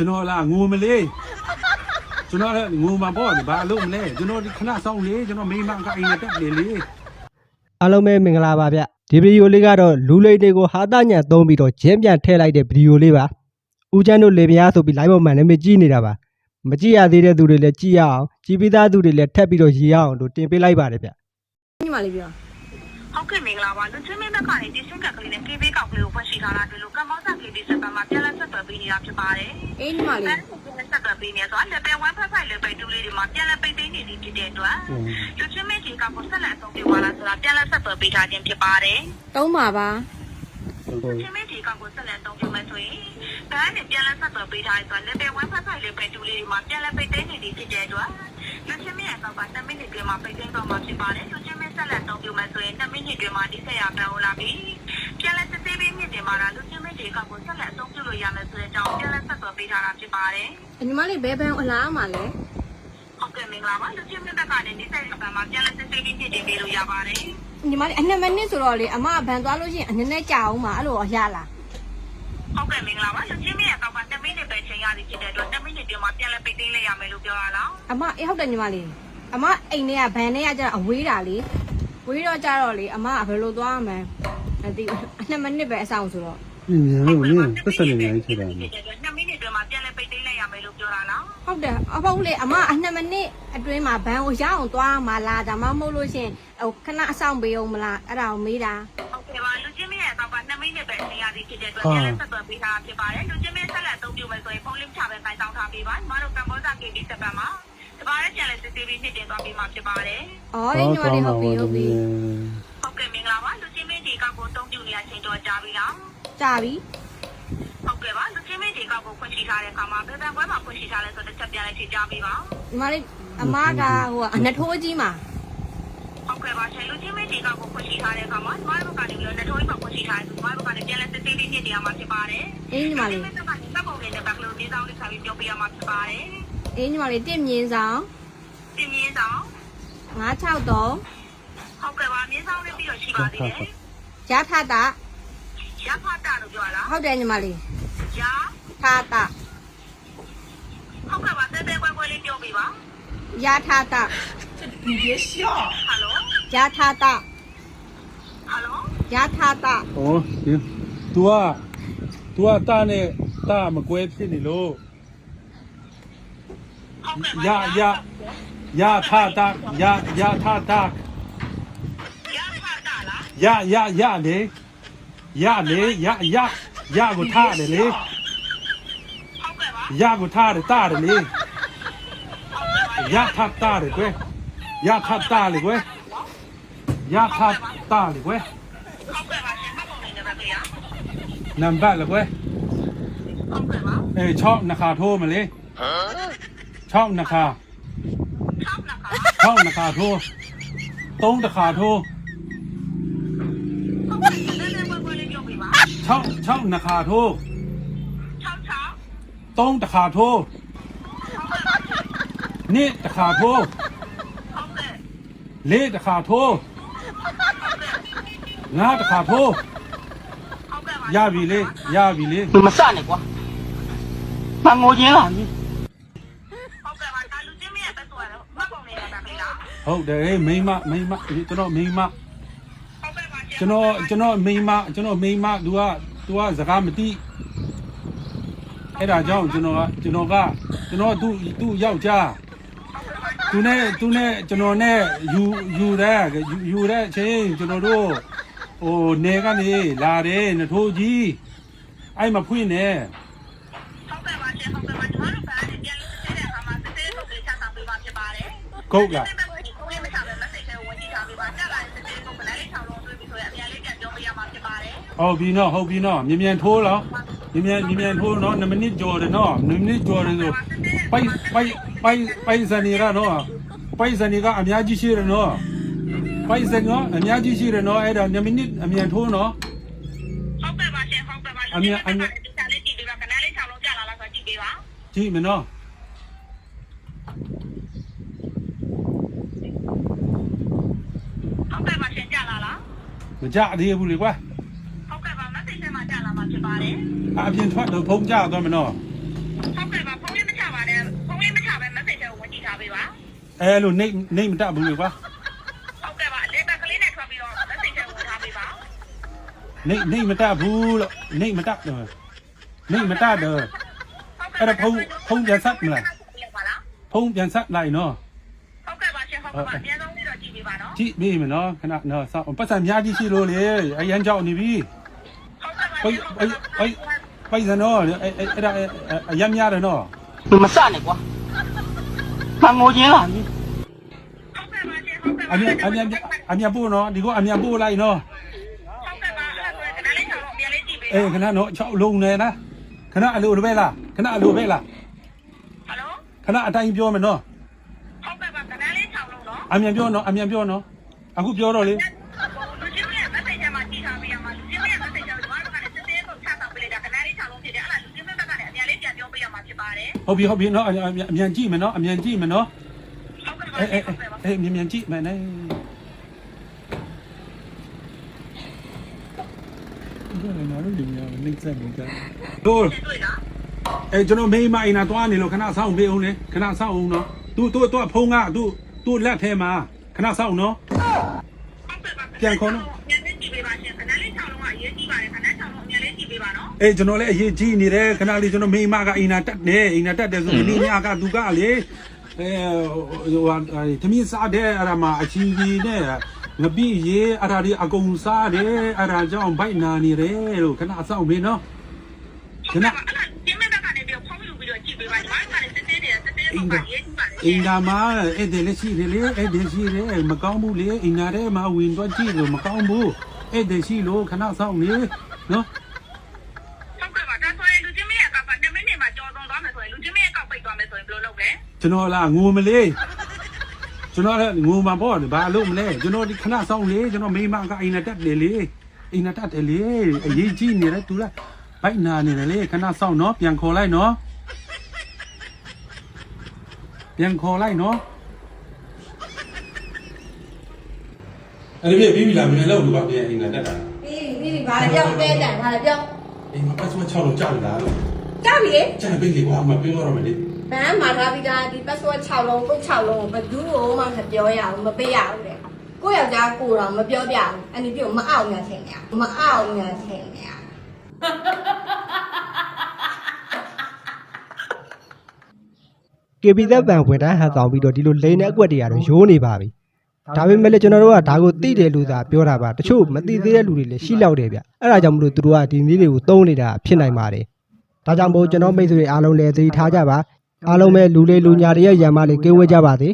ကျွန်တော်လာငိုမလေးကျွန်တော်လည်းငိုမှာပေါ့ဘာလို့မလဲကျွန်တော်ဒီခဏဆောင်လေကျွန်တော်မိမကအိမ်နဲ့တက်နေလေအားလုံးပဲမင်္ဂလာပါဗျဒီဗီဒီယိုလေးကတော့လူလိတ်တွေကိုဟာတညံသုံးပြီးတော့ဂျင်းပြန်ထည့်လိုက်တဲ့ဗီဒီယိုလေးပါဦးချမ်းတို့လေပြားဆိုပြီး live ပေါ်မှာလည်းမကြည့်နေတာပါမကြည့်ရသေးတဲ့သူတွေလည်းကြည့်ရအောင်ကြည့်ပြီးသားသူတွေလည်းထပ်ပြီးတော့ရည်ရအောင်လို့တင်ပေးလိုက်ပါတယ်ဗျညီမလေးပြောဟုတ်ကဲ့မင်္ဂလာပါလူချင်းမင်းဘက်ကနေဒီစင်ကက်ကလေးနဲ့ KB ကောက်ကလေးကိုဖွင့်ရှိထားတာတွေ့လို့ကမ္ဘောဇာ KB စက်ပတ်မှာပြန်လက်ဆက်သွယ်ပေးနေတာဖြစ်ပါတယ် အေးညီမ။အဲလေးဒါကိုပြန်ဆက်သွယ်ပေးနေဆိုတော့လက်ပဲ1ဖက်ဖိုက်လက်ပဲတူလေးတွေမှာပြန်လက်ပိတ်သိမ်းနေပြီဖြစ်တဲ့အတွက်လူချင်းမင်းဒီကကိုဆက်လက်အဆုံးပြေသွားလားဆိုတာပြန်လက်ဆက်သွယ်ပေးထားခြင်းဖြစ်ပါတယ်တုံးပါပါ။လူချင်းမင်းဒီကကိုဆက်လက်အဆုံးပြေမယ်ဆိုရင်ဘန်းနဲ့ပြန်လက်ဆက်သွယ်ပေးထားတဲ့ဆိုတော့လက်ပဲ1ဖက်ဖိုက်လက်ပဲတူလေးတွေမှာပြန်လက်ပိတ်သိမ်းနေပြီဖြစ်တဲ့အတွက်လူချင်းမင်းရဲ့ကောက်က10မိနစ်ပြင်မှာပိတ်သိမ်းတော့မှာဖြစ်ပါတယ်လူချင်းမင်းဆက်လက်အဆုံးပြေမယ်ဆိုရင်10မိနစ်ပြင်မှာဒီဆက်ရပြန်လာပြီ။ပြန်လက်စစ်သေးပေးမြင့်တင်မှာလားလူချင်းမင်းဒီကကို ဆက်လက်အဆုံးပြေလို့ရမယ်ဆိုတဲ့အကြောင်းပြန်လက်ဆက်သွယ်ပေးထားတာဖြစ်ပါတယ်။ညီမလေးဘယ်ဘန်းအလားအမလဲဟုတ်ကဲ့မင်္ဂလာပါလူချင်းမြတ်တက်ကလည်းဒီဆိုင်ကမှာပြန်လက်စစ်စစ်ပြီးပြင်ပေးလို့ရပါတယ်ညီမလေးအနှစ်မိနစ်ဆိုတော့လေအမဘန်သွားလို့ရှိရင်အနည်းနဲ့ကြာအောင်ပါအဲ့လိုရလားဟုတ်ကဲ့မင်္ဂလာပါလူချင်းမြတ်ရဲ့ကောက်က10မိနစ်ပဲချိန်ရသည်ဖြစ်တဲ့အတွက်10မိနစ်ပြင်မှာပြန်လက်ပိတ်သိမ်းလိုက်ရမယ်လို့ပြောရလားအမအေးဟုတ်တယ်ညီမလေးအမအိမ်ထဲကဘန်ထဲကကျတော့အဝေးတာလေဝေးတော့ကြတော့လေအမကဘယ်လိုသွားမှန်းမသိဘူးအနှစ်မိနစ်ပဲအဆောင်ဆိုတော့ ညညလို့နင်းပတ်စံနေနေချင်တယ်10မိနစ်ပြင်မှာပြန်လက်ပိတ်သိမ်းလိုက်ရမယ်လို့ပြောရလားဟုတ်တယ်အဖေလေအမအနှစ်မိနစ်အတွင်းမှာဘန်ကိုရအောင်သွားမှလားဒါမှမဟုတ်လို့ရှိရင်ဟိုခဏအဆောင်ပေးအောင်မလားအဲ့ဒါကိုမေးတာဟုတ်ကဲ့ပါလူချင်းမြတ်ရဲ့ကောက်က10မိနစ်ပဲချိန်ရသည်ဖြစ်တဲ့အတွက်ပြန်လက်ဆက်သွယ်ပေးထားဖြစ်ပါတယ်လူချင်းမြတ်ဆက်လက်အသုံးပြုမယ်ဆိုရင်ဖုန်းလင်းချပဲတိုင်ဆောင်ထားပေးပါညီမတို့ကမ္ဘောဇာ KB စက်ပတ်မှာတပါးရဲ့ပြန်လက်စစ်စစ်ပြီးနှစ်တင်သွားပေးမှာဖြစ်ပါတယ်အော်အေးညီမလေးဟုတ်ပြီဟုတ်ပြီဟုတ်ကဲ့မင်္ဂလာပါလူချင်းမြတ်ဒီကောက်ကိုအသုံးပြုနေရချိန်တော့ကြာပြီလား ကြာပြီဟုတ်ကဲ့ပါလူချင်းမင်းဒီကောက်ကိုဖွင့်ရှိထားတဲ့အခါမှာဘယ်ဘန်ပွဲမှာဖွင့်ရှိထားလဲဆိုတော့တစ်ချက်ပြန်လိုက်ဖြေကြပေးပါညီမလေးအမကဟိုကအနထိုးကြီးမှာဟုတ်ကဲ့ပါရှင်လူချင်းမင်းဒီကောက်ကိုဖွင့်ရှိထားတဲ့အခါမှာညီမတို့ကနေပြီးတော့လက်ထိုးကြီးမှာဖွင့်ရှိထားတယ်ဆိုညီမတို့ကနေပြန်လဲစစ်စစ်လေးညစ်တရားမှာဖြစ်ပါတယ်အေးညီမလေးဒီမှာကနေစက်ပုံလေးနဲ့ဘက်ကလေးလေးဆောင်လေးခါပြီးပြောပြရမှာဖြစ်ပါတယ်အေးညီမလေးတင့်မြင်းဆောင်ပြင်းပြင်းဆောင်963ဟုတ်ကဲ့ပါမြင်းဆောင်လေးပြီးတော့ရှိပါသေးတယ်ရထတာ 鸭太大都掉了，好点你嘛嘞？鸭，太大。好快把白白乖乖的掉回吧。鸭太大，你别笑。Hello。鸭太大。Hello。鸭太大。哦行，多，多大呢？大么？乖不去喽。鸭鸭鸭他大，鸭鸭他大。鸭太大了。鸭鸭鸭嘞？ ยะเลยยะยะยะกูท่าเลยเลยะยะกูท่าเลยตาเลยเลยะยะท่บตาเลยเว้ยยะท่บตาเลยเว้ยยะท่บตาเลยเว้ยนั่ยแบบานเลยเว้ยเออชอบนาคาโทรมาเลยชอบนาคาชอบนาคาโทรต้องนาคาโทร ช่องช่านาคาโทษช่องช่อต้องตะคาโทษนี่ตะคาโทษเละตะคาโทษงาตะคาโทษยาบีเล่ยาบีเล่มึงมาซ่าเนี่ยกว่ามาโง่เยอะอะဟုတ်တယ်မိမမိမကျွန်တော်မိา ကဲ့ပါရှင်ကျွန်တော်ကျွန်တော်မိန်းမကျွန်တော်မိန်းမ तू က तू ကစကားမသိအဲ့ဒါကြောင့်ကျွန်တော်ကကျွန်တော်ကကျွန်တော်သူ့သူ့ယောက်ျားသူနဲ့သူနဲ့ကျွန်တော်နဲ့ယူယူတဲ့ယူယူတဲ့အချိန်ကျွန်တော်တို့ဟိုနေကနေလာတယ်နထိုးကြီးအဲ့မဖွင့်နဲ့ဟုတ်ကဲ့ပါရှင်ဟုတ်ကဲ့ပါကျွန်တော်တို့ဗန်းနဲ့ပြန်လို့စစ်တဲ့အခါမှာစစ်တဲ့ပုံလေးချဆောင်ပေးပါဖြစ်ပါတယ်ကုတ်လား ဟုတ်ပြီနော်ဟုတ်ပြီနော်မြ мян ထိုးလားမြ мян မြ мян ထိုးနော်2မိနစ်ကြော်တယ်နော်2မိနစ်ကြော်တယ်ဆိုပိုက်ပိုက်ပိုက်ပိုက်စနေရနော်ပိုက်စနေကအများကြီးရှိတယ်နော်ပိုက်စနေကအများကြီးရှိတယ်နော်အဲ့ဒါ2မိနစ်အမြန်ထိုးနော် ဟုတ်ကဲ့ပါရှင်ဟုတ်ကဲ့ပါဒီစာလေးကြည့်ပေးပါကနန်းလေးချောင်းလုံးကြာလာလားဆိုကြည့်ပေးပါ ကြည့်မနော် ဟုတ်ကဲ့ပါရှင်ကြာလာလား မကြသေးဘူးလေကွာ ဟုတ်ကဲ့ ပါ message ထဲမှာကြာလာမှာဖြစ်ပါတယ်အပြင်ထွက်တော့ဖုံးကြသွားမနော်ဟဟုတ်ကဲ့ပါဖုန်းလေးမချပါနဲ့ဖုန်းလေးမချပဲ message ကိုဝင်ကြည့်ထားပေးပါအဲလိုနေနေမတတ်ဘူးလေကွာဟုတ်ကဲ့ပါလေဘက်ကလေးနဲ့ထွက်ပြီးတော့ message ကိုဝင်ထားပေးပါနေနေမတတ်ဘူးလို့နေမတတ်တော့နေမတတ်တော့အဲ့ဒါဖုန်းဖုန်းပြန်ဆက်မလားပါလားဖုန်းပြန်ဆက်လိုက်နော်ဟုတ်ကဲ့ပါရှင်ဟုတ်ကဲ့ပါအများဆုံးလေးတော့ကြည့်ပေးပါနော်ကြည့်မိမနော်ခဏနော်စောင့်ပတ်စံများကြီးရှိလို့လေအရန်ကြောက်နေပြီ ပိုက်ပိုက်ပိုက်ပိုက်စနော်အဲ့အဲ့ဒါအရမ်းများတယ်နော်မစနဲ့ကွာမငိုချင်းလားအမြအမြအမြပို့နော်ဒီကအမြပို့လိုက်နော်အေးခဏနော်6လုံးနေလားခဏအလိုပဲလားခဏအလိုပဲလားဟယ်လိုခဏအတိုင်းပြောမယ်နော်ဟုတ်ကဲ့ပါခဏလေး6လုံးနော်အမြန်ပြောနော်အမြန်ပြောနော်အခုပြောတော့လေ ဟုတ်ပြီဟုတ်ပြီနော်အမြန်ကြည့်မယ်နော်အမြန်ကြည့်မယ်နော်ဟုတ်ကဲ့ပါအေးအေးဟုတ်ကဲ့ပါအေးမြန်မြန်ကြည့်မယ်နဲ့ဒီကနေ့နားလို့မြန်နေစက်နေကြတို့တွေ့လားအဲကျွန်တော်မိမအိမ်နာသွားနေလို့ခဏဆောင်းပေးအောင်လေခဏဆောင်းအောင်နော်သူသူသူဖုန်းကသူသူလက်ထဲမှာခဏဆောင်းနော်ပြန်ခေါ်နော် အေးကျွန်တော်လည်းအရေးကြီးနေတယ်ခဏလေးကျွန်တော်မိမကအိမ်နာတက်နေအိမ်နာတက်တယ်ဆိုရင်ဒီညကသူကလေအဲဟိုဟာသမီးစားတဲ့အဲ့ဒါမှအချီကြီးနဲ့ငပိရေအဲ့ဒါဒီအကုန်စားတယ်အဲ့ဒါကြောင့်ဘိုက်နာနေတယ်လို့ခဏဆောင်းပေးနော်ခဏအဲ့ဒါဒီမဲ့ကနေပြီးဖုန်းယူပြီးတော့ကြည့်ပေးပါညီမကလည်းစစ်သေးတယ်စစ်သေးတော့ကအရေးကြီးပါတယ်အိမ်နာမှာအဲ့ဒီလက်ရှိတယ်လေအဲ့ဒီရှိတယ်မကောင်းဘူးလေအိမ်နာထဲမှာဝင်တော့ကြည့်လို့မကောင်းဘူးအဲ့ဒီရှိလို့ခဏဆောင်နေနော် ကျွန်တော်လာငိုမလေးကျွန်တော်လည်းငိုမှာပေါ့ဘာလို့မလဲကျွန်တော်ဒီခဏဆောင်လေကျွန်တော်မိမကအိမ်နာတက်တယ်လေအိမ်နာတက်တယ်လေအရေးကြီးနေတယ်သူလားဘိုက်နာနေတယ်လေခဏဆောင်နော်ပြန်ခေါ်လိုက်နော်ပြန်ခေါ်လိုက်နော်အဲ့ဒီပြီပြီလားမြန်လောက်လို့ပါပြန်အိမ်နာတက်တာပြီးပြီပြီးပြီဘာလဲပြောင်းတဲတန်ဘာလဲပြောင်းအိမ်မှာပတ်စမ6လို့ကြောက်လာလို့ကြောက်ပြီလေကျန်ပိတ်လေကွာမပြောတော့မယ်လေ ဘန်းမှာထားပြီးသားဒီ password 6လုံးပုတ်6လုံးကိုဘယ်သူ့ကိုမှမပြောရဘူးမပေးရဘူးတဲ့ကိုယ့်ယောက်ျားကိုယ်တော့မပြောပြဘူးအဲ့ဒီပြုတ်မအောင်ညာထင်နေရမအောင်ညာထင်နေရကေပီသက်ပံဝန်ထမ်းဟန်ဆောင်ပြီးတော့ဒီလိုလိန်တဲ့အကွက်တွေကတော့ရိုးနေပါပြီဒါပေမဲ့လည်းကျွန်တော်တို့ကဒါကိုသိတယ်လို့သာပြောတာပါတချို့မသိသေးတဲ့လူတွေလည်းရှိလောက်တယ်ဗျအဲ့ဒါကြောင့်မလို့သူတို့ကဒီနည်းတွေကိုသုံးနေတာဖြစ်နိုင်ပါတယ်ဒါကြောင့်မို့ကျွန်တော်မိတ်ဆွေတွေအားလုံးလည်းသတိထားကြပါ အားလုံးပဲလူလေးလူညာတွေရဲ့ရံမလေးကင်းဝဲကြပါစေ